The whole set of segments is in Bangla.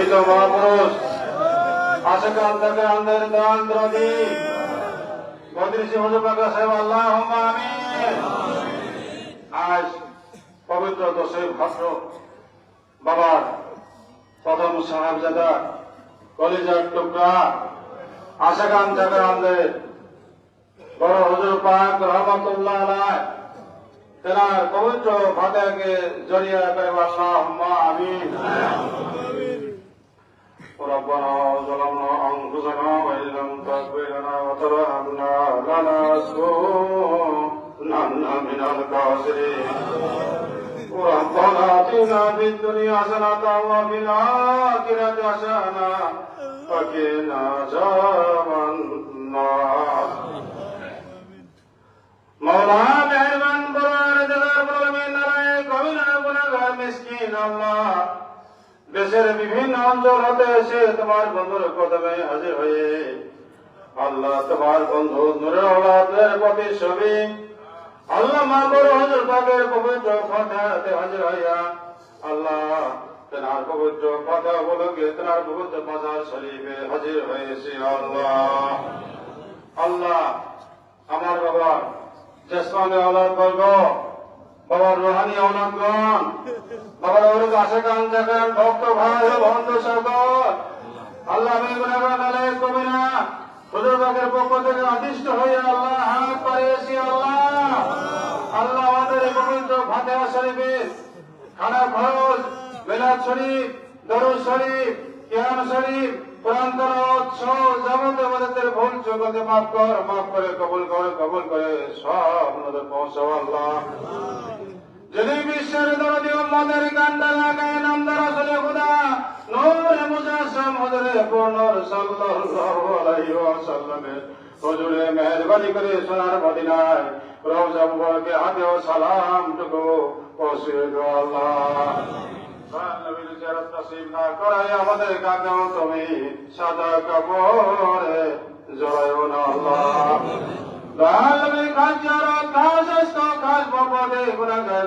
প্রসিদ্ধ মহাপুরুষ। আশেকান থেকে আন্দের দান দ্রবী বদ্রিশি হুজুর পাকা সাহেব আল্লাহ আমিন। আজ পবিত্র দশই ভাদ্র বাবার প্রথম সাহেবজাদা কলিজার টুকরা আশাকান থেকে আমাদের বড় হুজুর পাক রহমতুল্লাহ আলাই তেনার পবিত্র ফাতেহকে জড়িয়ে আল্লাহ আমিন। لنكونن من الخاسرين ربنا آتنا في الدنيا حسنة وفي الآخرة حسنة وقنا عذاب النار মৌলা মেহরবান বলার দিদার বলবে নারায় কবিনা গুনাগার মিসকিন আল্লাহ দেশের বিভিন্ন অঞ্চল হতে এসে তোমার বন্ধুর কদমে হাজির হয়ে আল্লাহ তোমার বন্ধু নুরের ওলাদের প্রতি ছবি আল্লাহ মাবর হজর পাকের পবিত্র ফাতে হাজির হইয়া আল্লাহ তেনার পবিত্র কথা বলকে তেনার পবিত্র পাশা শরীফে হাজির হয়েছে আল্লাহ। আল্লাহ, আমার বাবা জেসমানে আওলাদ বর্গ, বাবার রোহানি অনাগণ বাবার ওর কাছে কান দেখেন ভক্ত ভাই বন্ধু সকল। আল্লাহ, আমি কবি না। হুজুর বাগের পক্ষ থেকে অধিষ্ঠ হয়ে আল্লাহ হাত পাইয়েছি আল্লাহ। আল্লাহ আমাদের পবিত্র ফাতেহা শরীফের খানা খরচ বেলাদ শরীফ, দরুদ শরীফ, কিয়াম শরীফ তেলাওয়াত সহ যাবতীয় আমাদের ভুল জগতে মাফ কর, মাফ করে কবুল কর, কবুল করে সব আমাদের পৌঁছাও, আল্লাহ। যদি বিশ্বের দরদি উম্মতের কান্ডা লাগায় নামদার আসলে খুদা নূরে মুজাসসাম হযরে পূর্ণর সাল্লাল্লাহু আলাইহি ওয়াসাল্লামের হুজুরে মেহেরবানি করে সোনার মদিনায় রওজা মুবারকে হাতে ও সালাম টুকু পৌঁছে দাও আল্লাহ। নবীর জিয়ারত নসিব না করায় আমাদের কাকেও তুমি সাদা কাপড়ে জড়ায়ও না আল্লাহ। লালমি কাঞ্জার কাজস্ত কাজ বপদে গুনাহগার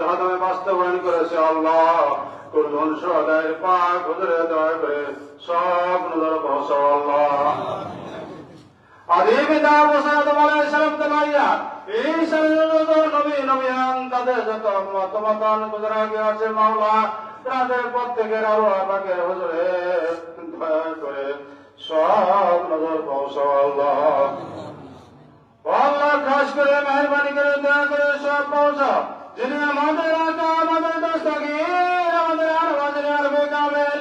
ধারামে বাস্তবায়ন করেছে আল্লাহ। কুলুন সদায় পাক হুজুরে দয়া সব নজর বহস আল্লাহ। আদিম দাব সালাম আলাইহিস সালাম তালাইয়া এই সর্বত নবী নবিয়ান তাদের যত মতমতান গুজরাগে আছে মাওলা, তাদের প্রত্যেকের আরও আমাকে হুজুরে দয়া করে সব নজর পৌঁছাও আল্লাহ। খাস করে মেহরবানি করে দয়া করে সব যিনি আমাদের আকা আমাদের দস্তগীর আমাদের আর হাজারে আর বেকামেল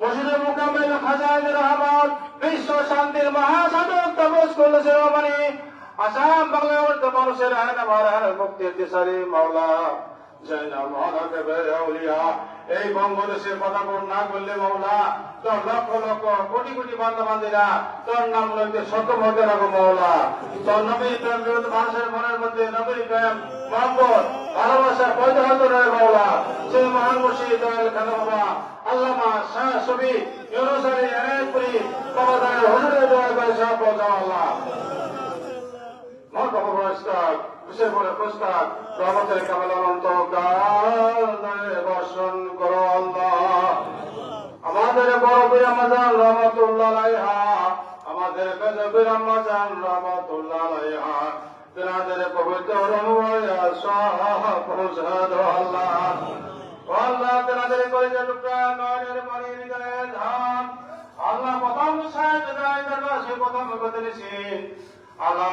মসজিদ মুকামেল খাজাইন রহমত বিশ্ব শান্তির মহাসাধক তপস করলেছে মানে আসাম বাংলার তো মানুষের আয়না মারার মুক্তির দিশারি মাওলা এই বঙ্গদেশের কথা না করলে মাওলা? তোর লক্ষ লক্ষ কোটি কোটি বান্ধা বান্দিরা তোর নাম লইতে সক্ষম হতে রাখো মাওলা। তোর নবী প্রেম মানুষের মনের মধ্যে নবী প্রেম, মহব্বত, ভালোবাসা পয়দা হতে রয়ে মাওলা। সেই মহান মুর্শিদ খানা বাবা আল্লামা শাহ ছবি ইউনুসারি এনায়তপুরি বাবা দায়ের হুজুরের দয়া করে সব পৌঁছাও বিশেষ করে পুরস্কার রহমতের কামাল অনন্ত গানে বর্ষণ করো আমাদের বড় বীর আমাজান রহমতুল্লাহ আলাইহা, আমাদের বেদ বীর আমাজান রহমতুল্লাহ আলাইহা, তেনাদের পবিত্র আল্লাহ। আল্লাহ টুকরা, নয়নের ধান। আল্লাহ প্রথম সাহেব দরবার সে প্রথম বদলেছেন আল্লাহ